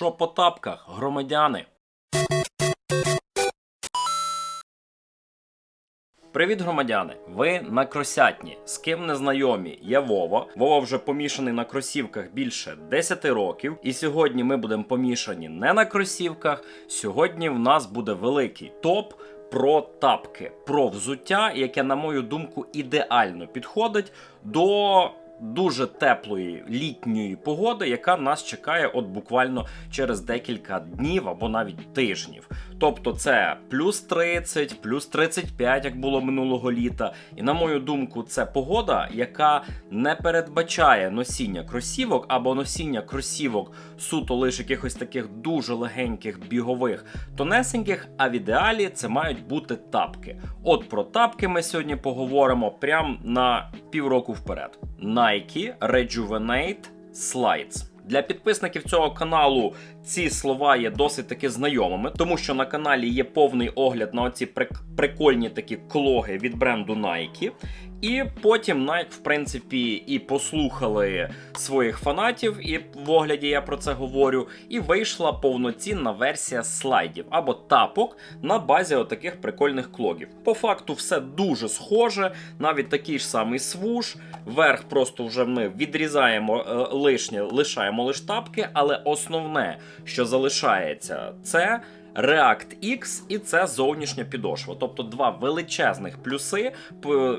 Що по тапках, громадяни? Привіт, громадяни! Ви на кросятні. З ким не знайомі? Я Вова. Вова вже помішаний на кросівках більше 10 років. І сьогодні ми будемо помішані не на кросівках. Сьогодні в нас буде великий топ про тапки, про взуття, яке, на мою думку, ідеально підходить до. Дуже теплої літньої погоди, яка нас чекає от буквально через декілька днів або навіть тижнів. Тобто це плюс 30, плюс 35, як було минулого літа. І на мою думку, це погода, яка не передбачає носіння кросівок або носіння кросівок суто лише якихось таких дуже легеньких бігових тонесеньких. А в ідеалі це мають бути тапки. От про тапки ми сьогодні поговоримо прямо на півроку вперед. Nike Rejuvenate Slides. Для підписників цього каналу ці слова є досить таки знайомими, тому що на каналі є повний огляд на оці прик- прикольні такі клоги від бренду Nike. І потім Nike, в принципі, і послухали своїх фанатів, і в огляді я про це говорю. І вийшла повноцінна версія слайдів або тапок на базі отаких прикольних клогів. По факту, все дуже схоже, навіть такий ж самий свуш. Верх просто вже ми відрізаємо е, лишнє, лишаємо лише тапки, але основне, що залишається, це. React X і це зовнішня підошва, тобто два величезних плюси,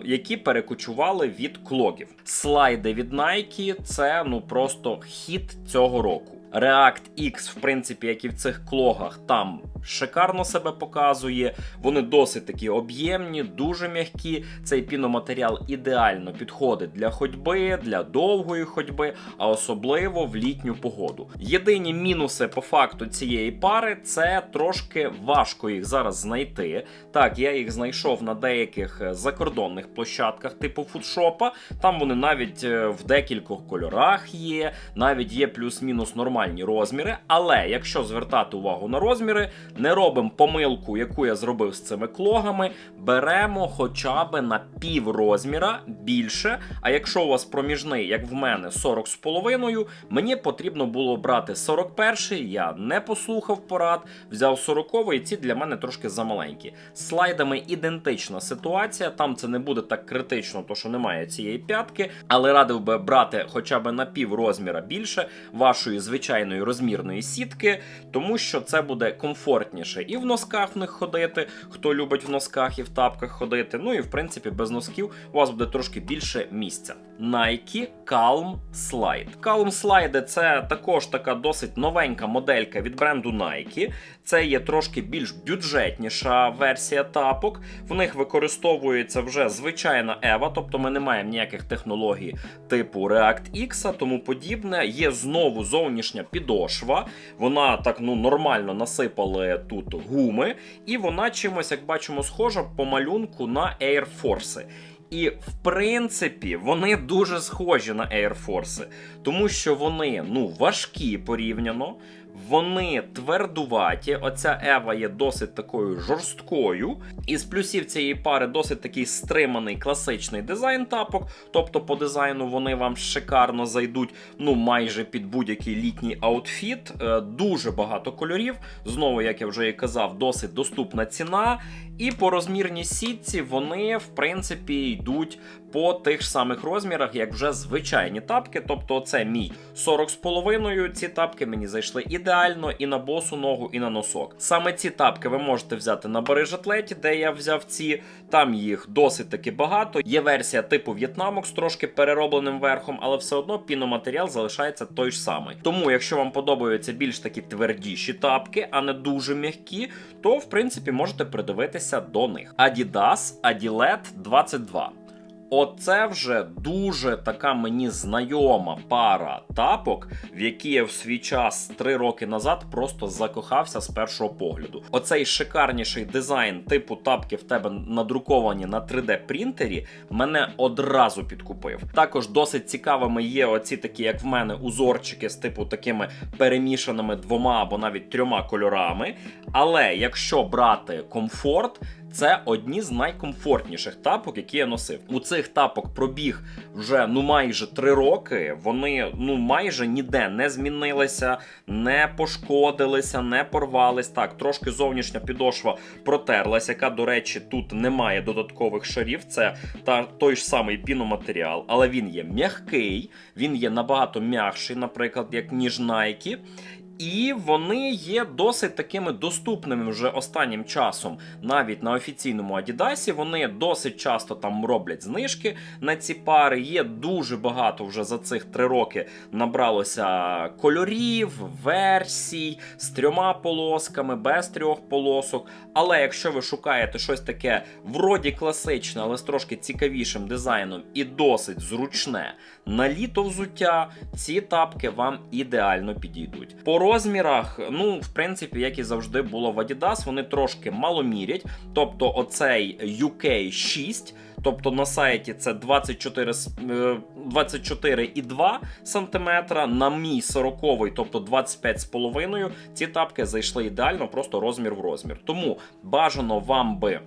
які перекочували від клогів. Слайди від Nike це ну просто хіт цього року. React X, в принципі, як і в цих клогах, там шикарно себе показує. Вони досить такі об'ємні, дуже м'які. Цей піноматеріал ідеально підходить для ходьби, для довгої ходьби, а особливо в літню погоду. Єдині мінуси по факту цієї пари це трошки важко їх зараз знайти. Так, я їх знайшов на деяких е, закордонних площадках, типу фудшопа. Там вони навіть е, в декількох кольорах є, навіть є плюс-мінус нормальні розміри. Але якщо звертати увагу на розміри, не робимо помилку, яку я зробив з цими клогами. Беремо хоча б на пів розміра більше. А якщо у вас проміжний, як в мене, 40 з половиною, мені потрібно було брати 41, я не послухав порад, взяв 40 і ці для мене трошки замаленькі. Слайдами ідентична ситуація, там це не буде так критично, то що немає цієї п'ятки, але радив би брати хоча б на пів розміра більше вашої звичайної розмірної сітки, тому що це буде комфортніше і в носках в них ходити, хто любить в носках і в тапках ходити. Ну і в принципі без носків у вас буде трошки більше місця. Nike Calm Slide. Calm Slide це також така досить новенька моделька від бренду Nike. Це є трошки більш бюджетніша версія тапок. В них використовується вже звичайна EVA, тобто ми не маємо ніяких технологій типу React X, тому подібне. Є знову зовнішня підошва. Вона так ну нормально насипали тут гуми, і вона чимось, як бачимо, схожа по малюнку на Air Force. І в принципі вони дуже схожі на Air Force, тому що вони ну важкі порівняно. Вони твердуваті. Оця Ева є досить такою жорсткою. Із плюсів цієї пари досить такий стриманий класичний дизайн тапок. Тобто по дизайну вони вам шикарно зайдуть ну майже під будь-який літній аутфіт. Е, Дуже багато кольорів. Знову, як я вже і казав, досить доступна ціна. І по розмірній сітці вони, в принципі, йдуть по тих ж самих розмірах, як вже звичайні тапки. Тобто, це мій 40,5. Ці тапки мені зайшли ідеально і на босу ногу, і на носок. Саме ці тапки ви можете взяти на Барижатлеті, де я взяв ці. Там їх досить таки багато. Є версія типу В'єтнамок з трошки переробленим верхом, але все одно піноматеріал залишається той ж самий. Тому, якщо вам подобаються більш такі твердіші тапки, а не дуже м'які, то в принципі можете придивитися до них. Adidas Adilet 22. Оце вже дуже така мені знайома пара тапок, в які я в свій час три роки назад просто закохався з першого погляду. Оцей шикарніший дизайн типу тапки в тебе надруковані на 3D принтері мене одразу підкупив. Також досить цікавими є оці такі, як в мене, узорчики з типу такими перемішаними двома або навіть трьома кольорами. Але якщо брати комфорт, Це одні з найкомфортніших тапок, які я носив. У цих тапок пробіг вже ну майже три роки. Вони ну майже ніде не змінилися, не пошкодилися, не порвались. Так, трошки зовнішня підошва протерлась, яка, до речі, тут немає додаткових шарів. Це та той ж самий піноматеріал, але він є м'який, він є набагато м'якший, наприклад, як ніж Nike. І вони є досить такими доступними вже останнім часом. Навіть на офіційному Адідасі вони досить часто там роблять знижки на ці пари. Є дуже багато вже за цих три роки набралося кольорів, версій з трьома полосками, без трьох полосок. Але якщо ви шукаєте щось таке вроді класичне, але з трошки цікавішим дизайном і досить зручне на літо взуття, ці тапки вам ідеально підійдуть. Розмірах, ну, в принципі, як і завжди було в Adidas, вони трошки маломірять. Тобто, оцей UK 6. Тобто на сайті це 24, е, 24,2 см, на мій 40, тобто 25,5 Ці тапки зайшли ідеально, просто розмір в розмір. Тому бажано вам би.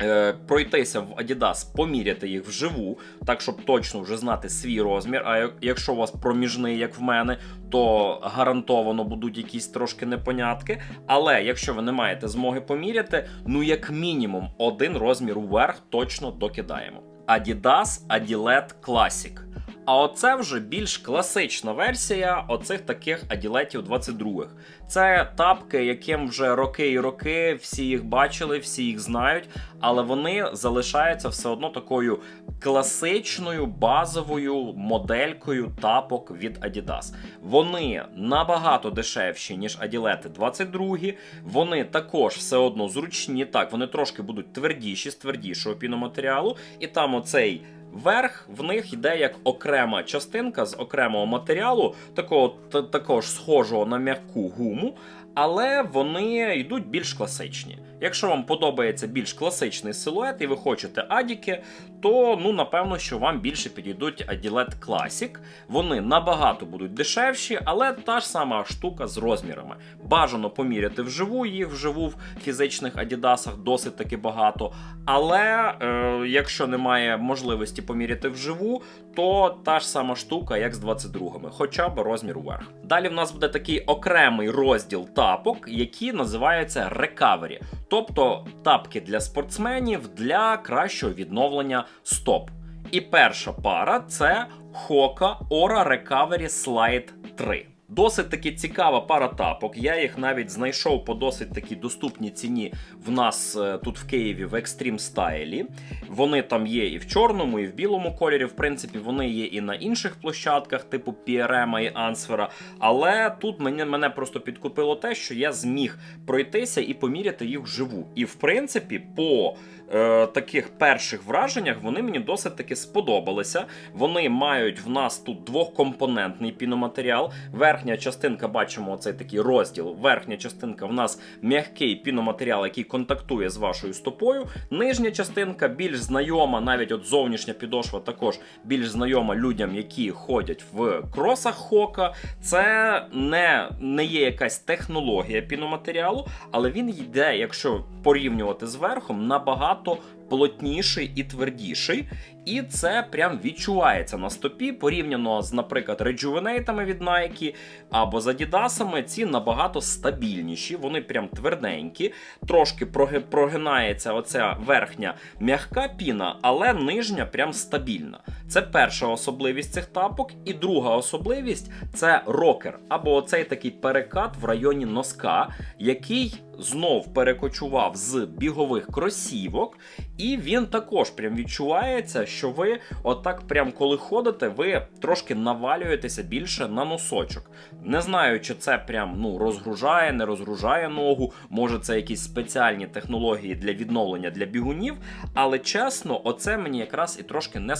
Е, Пройтися в Adidas, поміряти їх вживу, так щоб точно вже знати свій розмір. А якщо у вас проміжний, як в мене, то гарантовано будуть якісь трошки непонятки. Але якщо ви не маєте змоги поміряти, ну як мінімум один розмір вверх точно докидаємо. Adidas Adilet Classic. А оце вже більш класична версія оцих таких аділетів 22-х. Це тапки, яким вже роки і роки всі їх бачили, всі їх знають, але вони залишаються все одно такою класичною базовою моделькою тапок від Adidas. Вони набагато дешевші, ніж аділети 22. Вони також все одно зручні. Так, вони трошки будуть твердіші з твердішого піноматеріалу, і там оцей. Верх в них йде як окрема частинка з окремого матеріалу, такого та- також схожого на м'яку гуму, але вони йдуть більш класичні. Якщо вам подобається більш класичний силует і ви хочете адіки, то ну напевно, що вам більше підійдуть Adilet Classic. Вони набагато будуть дешевші, але та ж сама штука з розмірами. Бажано поміряти вживу їх вживу в фізичних адідасах досить таки багато. Але е, якщо немає можливості поміряти вживу, то та ж сама штука, як з 22-ми, хоча б розмір вверх. Далі в нас буде такий окремий розділ тапок, які називаються Recovery, тобто тапки для спортсменів для кращого відновлення стоп. І перша пара це Hoka Ora Recovery Slide 3. Досить таки цікава пара тапок. Я їх навіть знайшов по досить такій доступній ціні в нас е, тут в Києві в екстрім стайлі. Вони там є і в чорному, і в білому кольорі. В принципі, вони є і на інших площадках, типу PRM і Answer. Але тут мене, мене просто підкупило те, що я зміг пройтися і поміряти їх вживу. І в принципі, по е, таких перших враженнях вони мені досить таки сподобалися. Вони мають в нас тут двохкомпонентний піноматеріал. Верхня частинка, бачимо, оцей такий розділ. Верхня частинка в нас м'який піноматеріал, який контактує з вашою стопою. Нижня частинка більш знайома, навіть от зовнішня підошва також більш знайома людям, які ходять в кросах хока. Це не, не є якась технологія піноматеріалу, але він йде, якщо порівнювати з верхом, набагато плотніший і твердіший. І це прям відчувається на стопі порівняно з, наприклад, реджувенейтами від Nike або з Адідасами. Ці набагато стабільніші, вони прям тверденькі, трошки прогинається оця верхня м'яка піна, але нижня прям стабільна. Це перша особливість цих тапок. І друга особливість це рокер, або оцей такий перекат в районі носка, який знов перекочував з бігових кросівок, і він також прям відчувається, що ви отак, прям коли ходите, ви трошки навалюєтеся більше на носочок. Не знаю, чи це прям ну розгружає, не розгружає ногу. Може, це якісь спеціальні технології для відновлення для бігунів. Але чесно, оце мені якраз і трошки не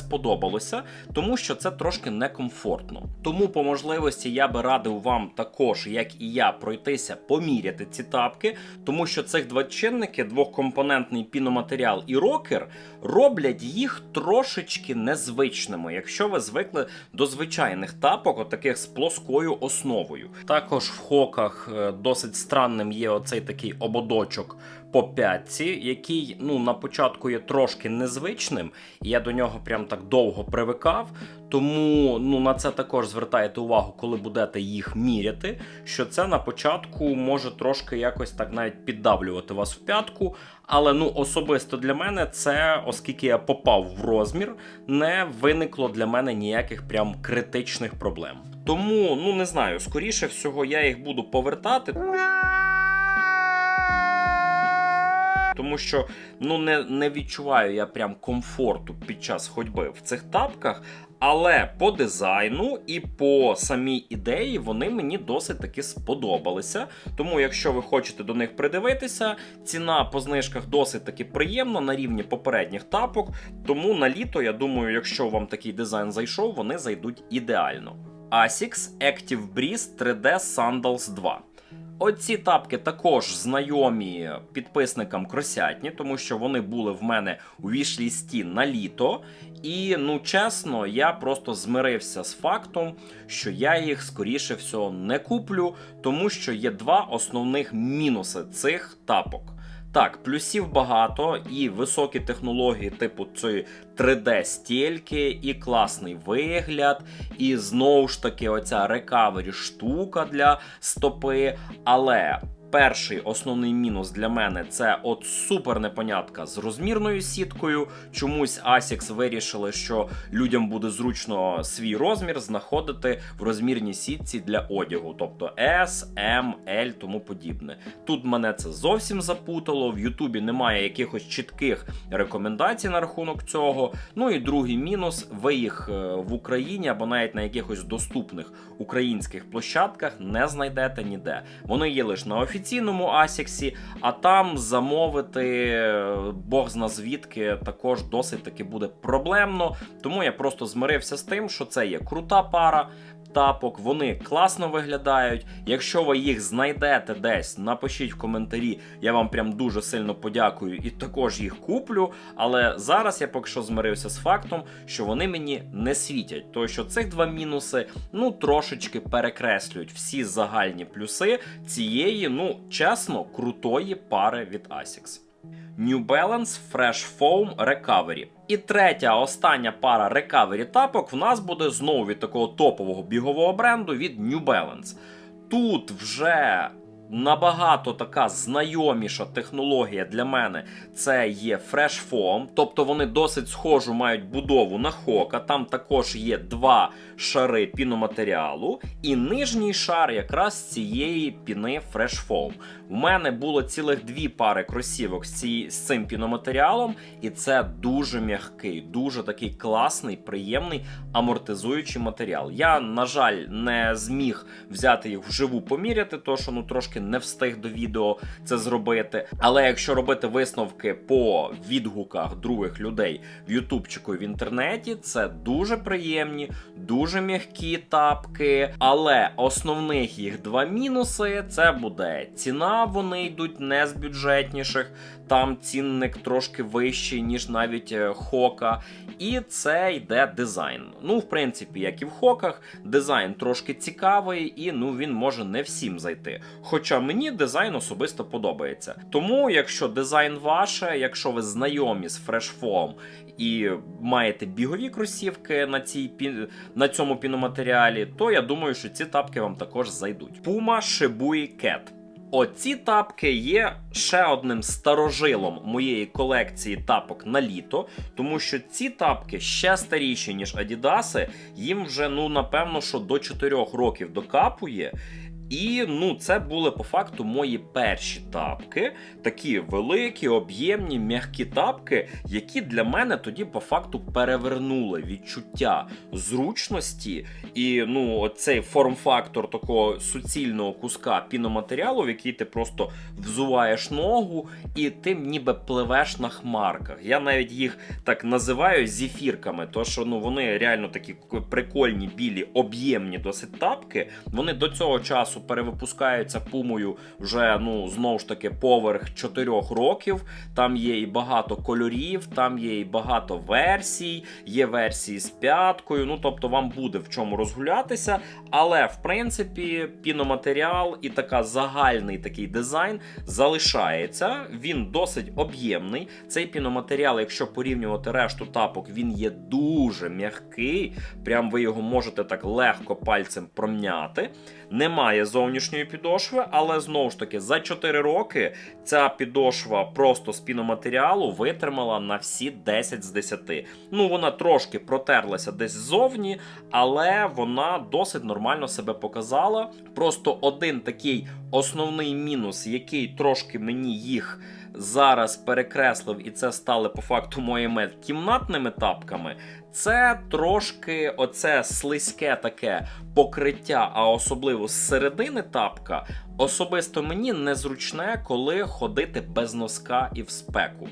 сподобалося, тому що це трошки некомфортно. Тому по можливості я би радив вам також, як і я, пройтися, поміряти ці тапки, тому що цих два чинники, двохкомпонентний піноматеріал і рокер, роблять їх трошечки незвичними, якщо ви звикли до звичайних тапок, отаких з плоскою основою. Також в хоках е, досить странним є оцей такий ободочок по п'ятці, який ну на початку є трошки незвичним, і я до нього прям так довго привикав. Тому ну на це також звертайте увагу, коли будете їх міряти. Що це на початку може трошки якось так навіть піддавлювати вас в п'ятку. Але ну особисто для мене це, оскільки я попав в розмір, не виникло для мене ніяких прям критичних проблем. Тому ну не знаю, скоріше всього я їх буду повертати. Тому що ну не, не відчуваю я прям комфорту під час ходьби в цих тапках. Але по дизайну і по самій ідеї вони мені досить таки сподобалися. Тому, якщо ви хочете до них придивитися, ціна по знижках досить таки приємна на рівні попередніх тапок. Тому на літо, я думаю, якщо вам такий дизайн зайшов, вони зайдуть ідеально. Asics Active Breeze 3D Sandals 2. Оці тапки також знайомі підписникам кросятні, тому що вони були в мене у вішлісті на літо. І ну чесно, я просто змирився з фактом, що я їх скоріше всього не куплю, тому що є два основних мінуси цих тапок. Так, плюсів багато, і високі технології, типу цієї 3D-стільки, і класний вигляд, і знову ж таки, оця рекавері штука для стопи. Але перший основний мінус для мене це от супер непонятка з розмірною сіткою. Чомусь Asics вирішили, що людям буде зручно свій розмір знаходити в розмірній сітці для одягу, тобто S, M, L, тому подібне. Тут мене це зовсім запутало. В Ютубі немає якихось чітких рекомендацій на рахунок цього. Ну і другий мінус: ви їх е, в Україні або навіть на якихось доступних українських площадках не знайдете ніде. Вони є лише на офіційному Асіксі, а там замовити Бог зна звідки також досить таки буде проблемно. Тому я просто змирився з тим, що це є крута пара. Тапок, вони класно виглядають. Якщо ви їх знайдете десь, напишіть в коментарі. Я вам прям дуже сильно подякую і також їх куплю. Але зараз я поки що змирився з фактом, що вони мені не світять. Тому що цих два мінуси ну трошечки перекреслюють всі загальні плюси цієї, ну чесно, крутої пари від Asics. New Balance Fresh Foam Recovery. І третя, остання пара Recovery тапок в нас буде знову від такого топового бігового бренду від New Balance. Тут вже набагато така знайоміша технологія для мене це є Fresh Foam, тобто вони досить схожу мають будову на хока. Там також є два шари піноматеріалу, і нижній шар якраз цієї піни Fresh Foam. У мене було цілих дві пари кросівок з, ці, з цим піноматеріалом, і це дуже м'який, дуже такий класний, приємний амортизуючий матеріал. Я, на жаль, не зміг взяти їх вживу поміряти, то що ну трошки не встиг до відео це зробити. Але якщо робити висновки по відгуках других людей в Ютубчику і в інтернеті, це дуже приємні, дуже м'які тапки. Але основних їх два мінуси це буде ціна. Вони йдуть не з бюджетніших, там цінник трошки вищий, ніж навіть е, хока. І це йде дизайн. Ну, в принципі, як і в хоках, дизайн трошки цікавий, і ну він може не всім зайти. Хоча мені дизайн особисто подобається. Тому, якщо дизайн ваше, якщо ви знайомі з фрешфом і маєте бігові кросівки на цій на цьому піноматеріалі, то я думаю, що ці тапки вам також зайдуть. Puma Shibuya Cat. Оці тапки є ще одним старожилом моєї колекції тапок на літо, тому що ці тапки ще старіші, ніж Адідаси, їм вже, ну, напевно, що до 4 років докапує. І ну, це були по факту мої перші тапки, такі великі, об'ємні, м'які тапки, які для мене тоді по факту перевернули відчуття зручності і ну, цей форм-фактор такого суцільного куска піноматеріалу, в який ти просто взуваєш ногу, і ти ніби пливеш на хмарках. Я навіть їх так називаю зефірками, то що ну, вони реально такі прикольні, білі, об'ємні досить тапки. Вони до цього часу перевипускаються пумою вже ну знову ж таки поверх 4 років. Там є і багато кольорів, там є і багато версій, є версії з п'яткою. Ну тобто вам буде в чому розгулятися. Але в принципі піноматеріал і така загальний такий дизайн залишається. Він досить об'ємний. Цей піноматеріал, якщо порівнювати решту тапок, він є дуже м'який. Прям ви його можете так легко пальцем промняти. Немає зовнішньої підошви, але знову ж таки за 4 роки ця підошва просто з піноматеріалу витримала на всі 10 з 10. Ну, вона трошки протерлася десь ззовні, але вона досить нормально себе показала. Просто один такий основний мінус, який трошки мені їх зараз перекреслив, і це стали по факту моїми кімнатними тапками. Це трошки оце слизьке таке покриття, а особливо з середини тапка, особисто мені незручне, коли ходити без носка і в спеку.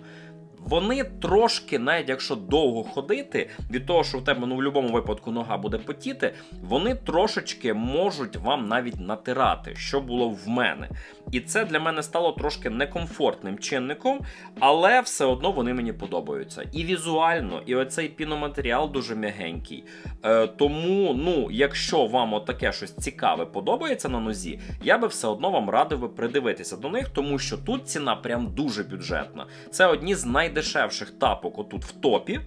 Вони трошки, навіть якщо довго ходити, від того, що в тебе ну в будь-якому випадку нога буде потіти, вони трошечки можуть вам навіть натирати, що було в мене. І це для мене стало трошки некомфортним чинником, але все одно вони мені подобаються. І візуально, і оцей піноматеріал дуже м'ягенький. Е, тому, ну, якщо вам отаке щось цікаве подобається на нозі, я би все одно вам радив би придивитися до них, тому що тут ціна прям дуже бюджетна. Це одні з найдешевших тапок отут в топі.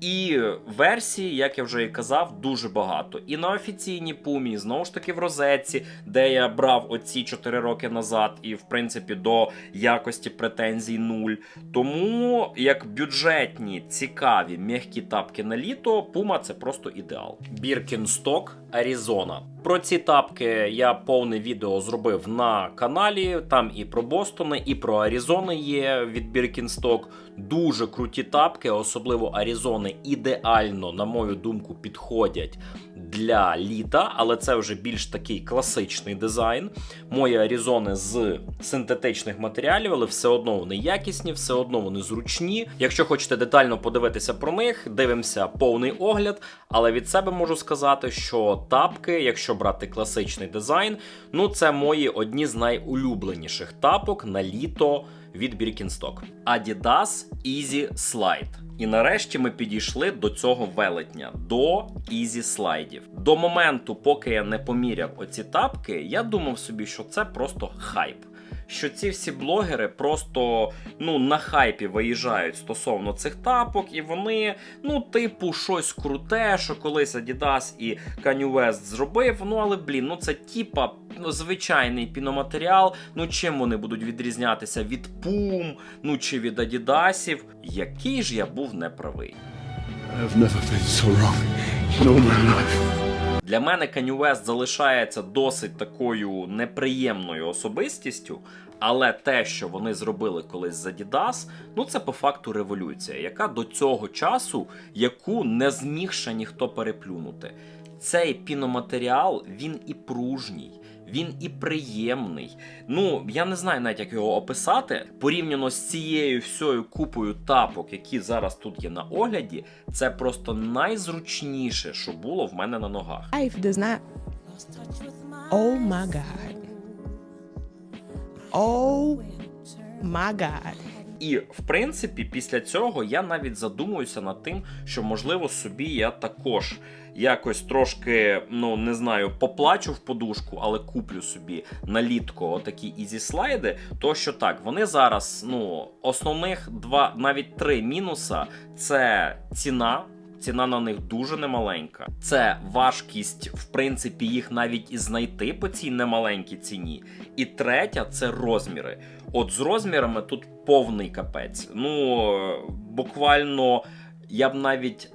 І версії, як я вже і казав, дуже багато. І на офіційній пумі, і знову ж таки в розетці, де я брав оці 4 роки назад, і в принципі до якості претензій нуль. Тому як бюджетні, цікаві, м'які тапки на літо, пума це просто ідеал. Birkenstock Arizona. Про ці тапки я повне відео зробив на каналі. Там і про Бостони, і про Аризони є від Birkenstock. Дуже круті тапки, особливо Аризони, ідеально, на мою думку, підходять для літа, але це вже більш такий класичний дизайн. Мої Аризони з синтетичних матеріалів, але все одно вони якісні, все одно вони зручні. Якщо хочете детально подивитися про них, дивимося повний огляд. Але від себе можу сказати, що тапки, якщо брати класичний дизайн, ну це мої одні з найулюбленіших тапок на літо від Birkenstock. Adidas Easy Slide. І нарешті ми підійшли до цього велетня, до Easy слайдів. До моменту, поки я не поміряв оці тапки, я думав собі, що це просто хайп. Що ці всі блогери просто ну на хайпі виїжджають стосовно цих тапок, і вони, ну, типу, щось круте, що колись Adidas і Kanye West зробив. Ну але блін, ну це типа ну, звичайний піноматеріал. Ну чим вони будуть відрізнятися від Pum, ну чи від Адідасів? Який ж я був неправий. I've never been so wrong in all my life. Для мене West залишається досить такою неприємною особистістю, але те, що вони зробили колись за Дідас, ну це по факту революція, яка до цього часу, яку не зміг ще ніхто переплюнути. Цей піноматеріал він і пружній. Він і приємний. Ну, я не знаю навіть, як його описати. Порівняно з цією всією купою тапок, які зараз тут є на огляді, це просто найзручніше, що було в мене на ногах. Life does not. Oh my God. Oh my God. І в принципі, після цього я навіть задумуюся над тим, що можливо собі я також якось трошки, ну не знаю, поплачу в подушку, але куплю собі налітко отакі ізі слайди. То що так, вони зараз, ну, основних два, навіть три мінуса це ціна. Ціна на них дуже немаленька. Це важкість, в принципі, їх навіть і знайти по цій немаленькій ціні. І третя це розміри. От з розмірами тут повний капець. Ну, буквально я б навіть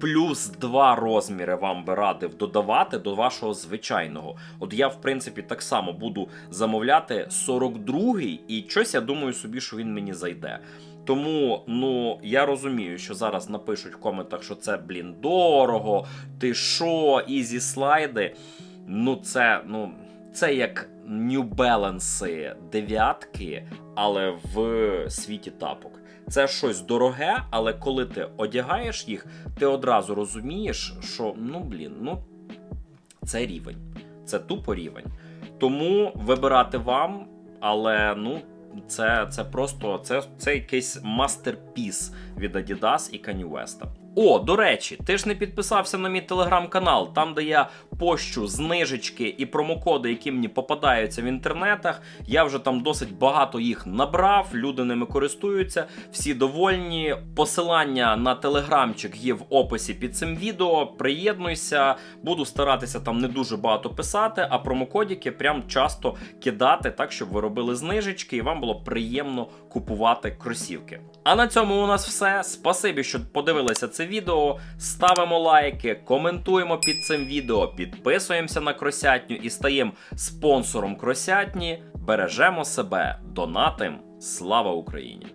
плюс два розміри вам би радив додавати до вашого звичайного. От я, в принципі, так само буду замовляти 42-й, і щось я думаю собі, що він мені зайде. Тому ну я розумію, що зараз напишуть в коментах, що це блін дорого. Ти що, ізі слайди. Ну, це, ну, це як New Balance дев'ятки, але в світі тапок. Це щось дороге, але коли ти одягаєш їх, ти одразу розумієш, що ну блін, ну це рівень, це тупо рівень. Тому вибирати вам, але ну. Це, це просто це, це якийсь мастерпіс від Adidas і Kanye West. О, до речі, ти ж не підписався на мій телеграм-канал, там де я пощу знижечки і промокоди, які мені попадаються в інтернетах. Я вже там досить багато їх набрав, люди ними користуються, всі довольні. Посилання на телеграмчик є в описі під цим відео. Приєднуйся, буду старатися там не дуже багато писати, а промокодики прям часто кидати, так щоб ви робили знижечки і вам було приємно купувати кросівки. А на цьому у нас все. Спасибі, що подивилися це відео. Ставимо лайки, коментуємо під цим відео, підписуємося на кросятню і стаємо спонсором кросятні. Бережемо себе, донатим. Слава Україні!